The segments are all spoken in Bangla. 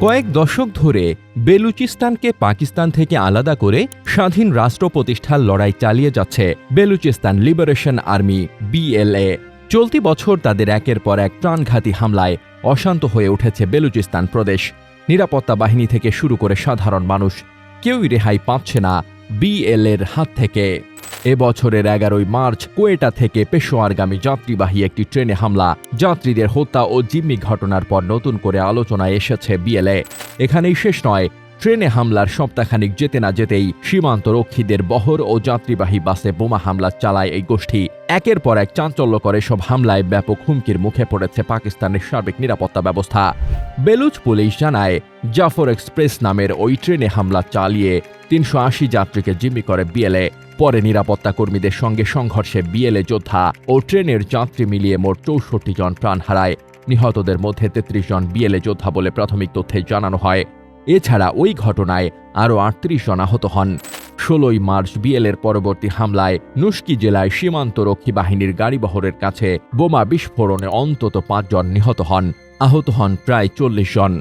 কয়েক দশক ধরে বেলুচিস্তানকে পাকিস্তান থেকে আলাদা করে স্বাধীন রাষ্ট্র প্রতিষ্ঠার লড়াই চালিয়ে যাচ্ছে বেলুচিস্তান লিবারেশন আর্মি, বিএলএ। চলতি বছর তাদের একের পর এক প্রাণঘাতী হামলায় অশান্ত হয়ে উঠেছে বেলুচিস্তান প্রদেশ। নিরাপত্তা বাহিনী থেকে শুরু করে সাধারণ মানুষ, কেউই রেহাই পাচ্ছে না বিএলএর হাত থেকে। এবছরের এগারোই মার্চ কোয়েটা থেকে পেশোয়ারগামী যাত্রীবাহী একটি ট্রেনে হামলা। যাত্রীদের হত্যা ও জিম্মি ঘটনার পর নতুন করে আলোচনায় এসেছে বিএলএ। এখানেই শেষ নয়। ট্রেনে হামলার সপ্তাহখানিক যেতে না যেতেই সীমান্ত রক্ষীদের বহর ও যাত্রীবাহী বাসে বোমা হামলা চালায় এই গোষ্ঠী। একের পর এক চাঞ্চল্য করে সব হামলায় ব্যাপক হুমকির মুখে পড়েছে পাকিস্তানের সার্বিক নিরাপত্তা ব্যবস্থা। বেলুচ পুলিশ জানায়, জাফর এক্সপ্রেস নামের ওই ট্রেনে হামলা চালিয়ে তিনশো আশি যাত্রীকে জিম্মি করে বিএলএ পরে নিরাপত্তা কর্মীদের সঙ্গে সংঘর্ষে বিএলএ যোদ্ধা ও ট্রেনের যাত্রী মিলিয়ে মোট চৌষট্টি জন প্রাণ হারায়। নিহতদের মধ্যে তেত্রিশ জন বিএলএ যোদ্ধা বলে প্রাথমিক তথ্যে জানানো হয়। এছাড়া ওই ঘটনায় আরও আটত্রিশ জন আহত হন। ষোলোই মার্চ বিএলের পরবর্তী হামলায় নুস্কি জেলায় সীমান্তরক্ষী বাহিনীর গাড়িবহরের কাছে বোমা বিস্ফোরণে অন্তত পাঁচজন নিহত হন। আহত হন প্রায় চল্লিশ জন।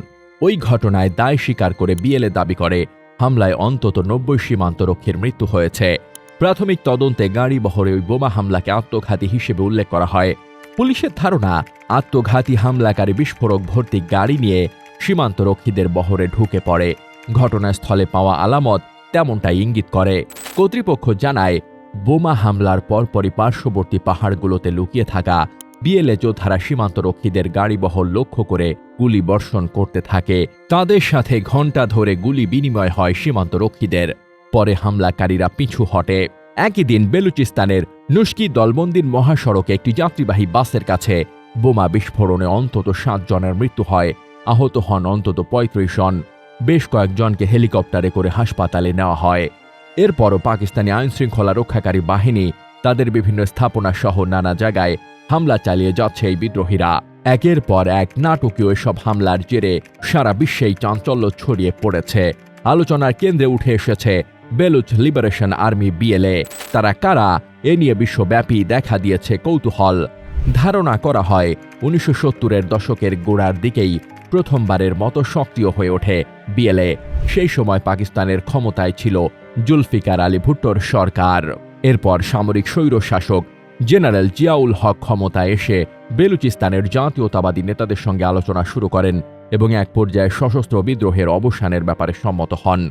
ওই ঘটনায় দায় স্বীকার করে বিএলএ দাবি করে, হামলায় অন্তত নব্বই সীমান্তরক্ষীর মৃত্যু হয়েছে। প্রাথমিক তদন্তে গাড়িবহরে ওই বোমা হামলাকে আত্মঘাতী হিসেবে উল্লেখ করা হয়। পুলিশের ধারণা, আত্মঘাতী হামলাকারী বিস্ফোরক ভর্তি গাড়ি নিয়ে সীমান্তরক্ষীদের বহরে ঢুকে পড়ে। ঘটনাস্থলে পাওয়া আলামত তেমনটাই ইঙ্গিত করে। কর্তৃপক্ষ জানায়, বোমা হামলার পরপরই পার্শ্ববর্তী পাহাড়গুলোতে লুকিয়ে থাকা বিএলএ যোদ্ধারা সীমান্তরক্ষীদের গাড়িবহর লক্ষ্য করে গুলি বর্ষণ করতে থাকে। তাদের সাথে ঘণ্টা ধরে গুলি বিনিময় হয় সীমান্তরক্ষীদের। পরে হামলাকারীরা পিছু হটে। একই দিন বেলুচিস্তানের নুস্কি দলবন্দির মহাসড়কে একটি যাত্রীবাহী বাসের কাছে বোমা বিস্ফোরণে অন্তত সাত জনের মৃত্যু হয়। আহত হন অন্তত পঁয়ত্রিশ জন। বেশ কয়েকজনকে হেলিকপ্টারে করে হাসপাতালে নেওয়া হয়। এরপরও পাকিস্তানি আইনশৃঙ্খলা রক্ষাকারী বাহিনী তাদের বিভিন্ন স্থাপনা সহ নানা জায়গায় হামলা চালিয়ে যাচ্ছে এই বিদ্রোহীরা। একের পর এক নাটকীয় এসব হামলার জেরে সারা বিশ্বেই চাঞ্চল্য ছড়িয়ে পড়েছে। আলোচনার কেন্দ্রে উঠে এসেছে বেলুচ লিবারেশন আর্মি বিএলএ। তারা কারা? এ নিয়ে বিশ্বব্যাপী দেখা দিয়েছে কৌতূহল। ধারণা করা হয়, উনিশশো সত্তরের দশকের গোড়ার দিকেই প্রথমবারের মতো সক্রিয় হয়ে ওঠে। বিএলএ সেই সময় পাকিস্তানের ক্ষমতায় ছিল জুলফিকার আলী ভুট্টোর সরকার। এরপর সামরিক স্বৈরশাসক জেনারেল জিয়াউল হক ক্ষমতায় এসে বেলুচিস্তানের জাতীয়তাবাদী নেতাদের সঙ্গে আলোচনা শুরু করেন এবং এক পর্যায়ে সশস্ত্র বিদ্রোহের অবসানের ব্যাপারে সম্মত হন।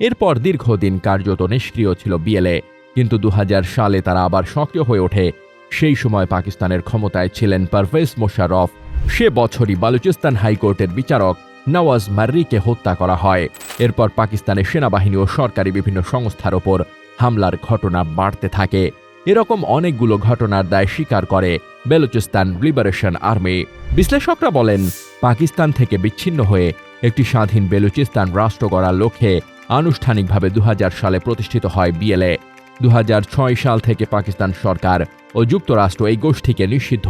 এরপর দীর্ঘদিন কার্যত নিষ্ক্রিয় ছিল বিএলএ, কিন্তু দু হাজার সালে তারা আবার সক্রিয় হয়ে ওঠে। সেই সময় পাকিস্তানের ক্ষমতায় ছিলেন পারভেজ মোশারফ সে বছরই বালুচিস্তান হাইকোর্টের বিচারক নওয়াজ মার্রিকে হত্যা করা হয়। এরপর পাকিস্তানের সেনাবাহিনী ও সরকারি বিভিন্ন সংস্থার ওপর হামলার ঘটনা বাড়তে থাকে। এরকম অনেকগুলো ঘটনার দায় স্বীকার করে বেলুচিস্তান লিবারেশন আর্মি। বিশ্লেষকরা বলেন, পাকিস্তান থেকে বিচ্ছিন্ন হয়ে একটি স্বাধীন বেলুচিস্তান রাষ্ট্র গড়ার লক্ষ্যে আনুষ্ঠানিকভাবে দু হাজার সালে প্রতিষ্ঠিত হয় বিএলএ। দুহাজার ছয় সাল থেকে পাকিস্তান সরকার ও যুক্তরাষ্ট্র এই গোষ্ঠীকে নিষিদ্ধ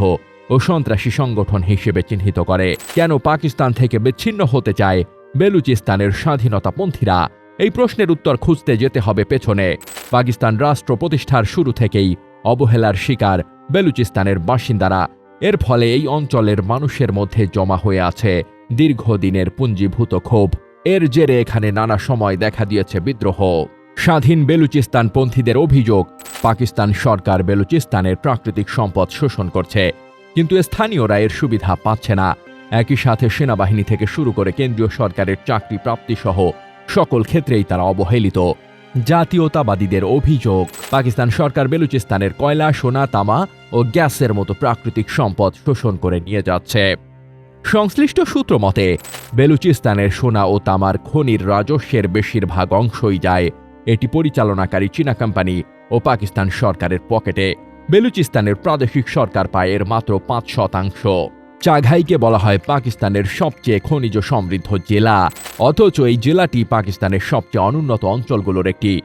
ও সন্ত্রাসী সংগঠন হিসেবে চিহ্নিত করে। কেন পাকিস্তান থেকে বিচ্ছিন্ন হতে চায় বেলুচিস্তানের স্বাধীনতাপন্থীরা? এই প্রশ্নের উত্তর খুঁজতে যেতে হবে পেছনে। পাকিস্তান রাষ্ট্র প্রতিষ্ঠার শুরু থেকেই অবহেলার শিকার বেলুচিস্তানের বাসিন্দারা। এর ফলে এই অঞ্চলের মানুষের মধ্যে জমা হয়ে আছে দীর্ঘদিনের পুঞ্জীভূত ক্ষোভ। এর জেরে এখানে নানা সময় দেখা দিয়েছে বিদ্রোহ। স্বাধীন বেলুচিস্তান পন্থীদের অভিযোগ, পাকিস্তান সরকার বেলুচিস্তানের প্রাকৃতিক সম্পদ শোষণ করছে। কিন্তু স্থানীয়রা এর সুবিধা পাচ্ছে না। একই সাথে সেনাবাহিনী থেকে শুরু করে কেন্দ্রীয় সরকারের চাকরি প্রাপ্তি সহ সকল ক্ষেত্রেই তারা অবহেলিত। জাতীয়তাবাদীদের অভিযোগ, পাকিস্তান সরকার বেলুচিস্তানের কয়লা, সোনা, তামা ও গ্যাসের মতো প্রাকৃতিক সম্পদ শোষণ করে নিয়ে যাচ্ছে। সংশ্লিষ্ট সূত্র মতে, বেলুচিস্তানের সোনা ও তামার খনির রাজস্বের বেশিরভাগ অংশই যায় এটি পরিচালনাকারী চীনা কোম্পানি ও পাকিস্তান সরকারের পকেটে। বেলুচিস্তানের প্রাদেশিক সরকার পায় এর মাত্র পাঁচ শতাংশ। চাঘাইকে বলা হয় পাকিস্তানের সবচেয়ে খনিজ সমৃদ্ধ জেলা। অথচ এই জেলাটি পাকিস্তানের সবচেয়ে অনুন্নত অঞ্চলগুলোর একটি।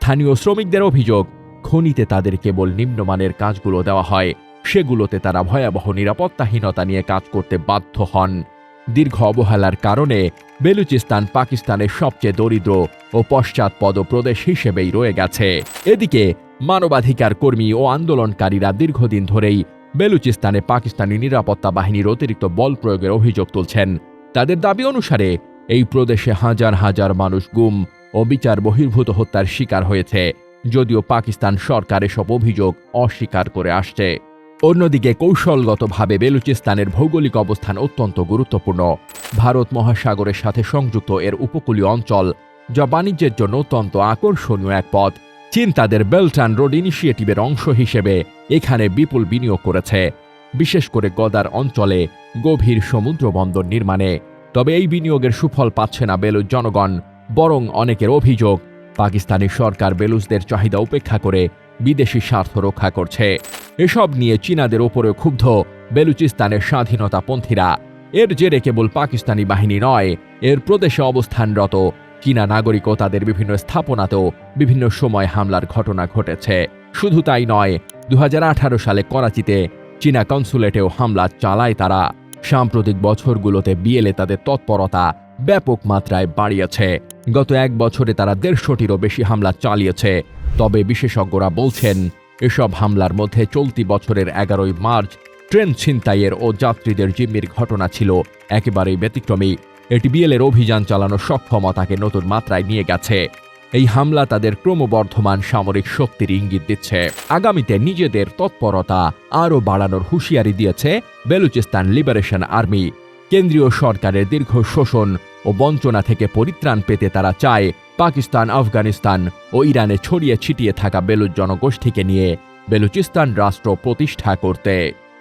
স্থানীয় শ্রমিকদের অভিযোগ, খনিতে তাদের কেবল নিম্নমানের কাজগুলো দেওয়া হয়। সেগুলোতে তারা ভয়াবহ নিরাপত্তাহীনতা নিয়ে কাজ করতে বাধ্য হন। দীর্ঘ অবহেলার কারণে বেলুচিস্তান পাকিস্তানের সবচেয়ে দরিদ্র ও পশ্চাৎপদ প্রদেশ হিসেবেই রয়ে গেছে। এদিকে মানবাধিকার কর্মী ও আন্দোলনকারীরা দীর্ঘদিন ধরেই বেলুচিস্তানে পাকিস্তানি নিরাপত্তা বাহিনীর অতিরিক্ত বল প্রয়োগের অভিযোগ তুলছেন। তাদের দাবি অনুসারে এই প্রদেশে হাজার হাজার মানুষ গুম ও বিচার বহির্ভূত হত্যার শিকার হয়েছে, যদিও পাকিস্তান সরকার এসব অভিযোগ অস্বীকার করে আসছে। অন্যদিকে কৌশলগতভাবে বেলুচিস্তানের ভৌগোলিক অবস্থান অত্যন্ত গুরুত্বপূর্ণ। ভারত মহাসাগরের সাথে সংযুক্ত এর উপকূলীয় অঞ্চল যা বাণিজ্যের জন্য অত্যন্ত আকর্ষণীয় এক পথ। চীন তাদের বেল্ট অ্যান্ড রোড ইনিশিয়েটিভের অংশ হিসেবে এখানে বিপুল বিনিয়োগ করেছে, বিশেষ করে গদার অঞ্চলে গভীর সমুদ্র বন্দর নির্মাণে। তবে এই বিনিয়োগের সুফল পাচ্ছে না বেলুচ জনগণ, বরং অনেকের অভিযোগ, পাকিস্তানি সরকার বেলুচদের চাহিদা উপেক্ষা করে বিদেশি স্বার্থ রক্ষা করছে। এসব নিয়ে চীনাদের ওপরে ক্ষুব্ধ বেলুচিস্তানের স্বাধীনতাপন্থীরা। এর জেরে কেবল পাকিস্তানি বাহিনী নয়, এর প্রদেশে অবস্থানরত চীনা নাগরিকও তাদের বিভিন্ন স্থাপনাতেও বিভিন্ন সময় হামলার ঘটনা ঘটেছে। শুধু তাই নয় দু সালে করাচিতে চীনা কনসুলেটেও হামলা চালায় তারা। সাম্প্রতিক বছরগুলোতে বিএলএ তাদের তৎপরতা ব্যাপক মাত্রায় বাড়িয়েছে। গত এক বছরে তারা দেড়শোটিরও বেশি হামলা চালিয়েছে। তবে বিশেষজ্ঞরা বলছেন, এসব হামলার মধ্যে চলতি বছরের এগারোই মার্চ ট্রেন ছিনতাইয়ের ও যাত্রীদের জিম্মির ঘটনা ছিল একেবারেই ব্যতিক্রমী। এটি বিএলের অভিযান চালানোর সক্ষমতাকে নতুন মাত্রায় নিয়ে গেছে। এই হামলা তাদের ক্রমবর্ধমান সামরিক শক্তির ইঙ্গিত দিচ্ছে। আগামীতে নিজেদের তৎপরতা আরও বাড়ানোর হুঁশিয়ারি দিয়েছে বেলুচিস্তান লিবারেশন আর্মি। কেন্দ্রীয় সরকারের দীর্ঘ শোষণ ও বঞ্চনা থেকে পরিত্রাণ পেতে তারা চায় পাকিস্তান, আফগানিস্তান ও ইরানে ছড়িয়ে ছিটিয়ে থাকা বেলুচ জনগোষ্ঠীকে নিয়ে বেলুচিস্তান রাষ্ট্র প্রতিষ্ঠা করতে।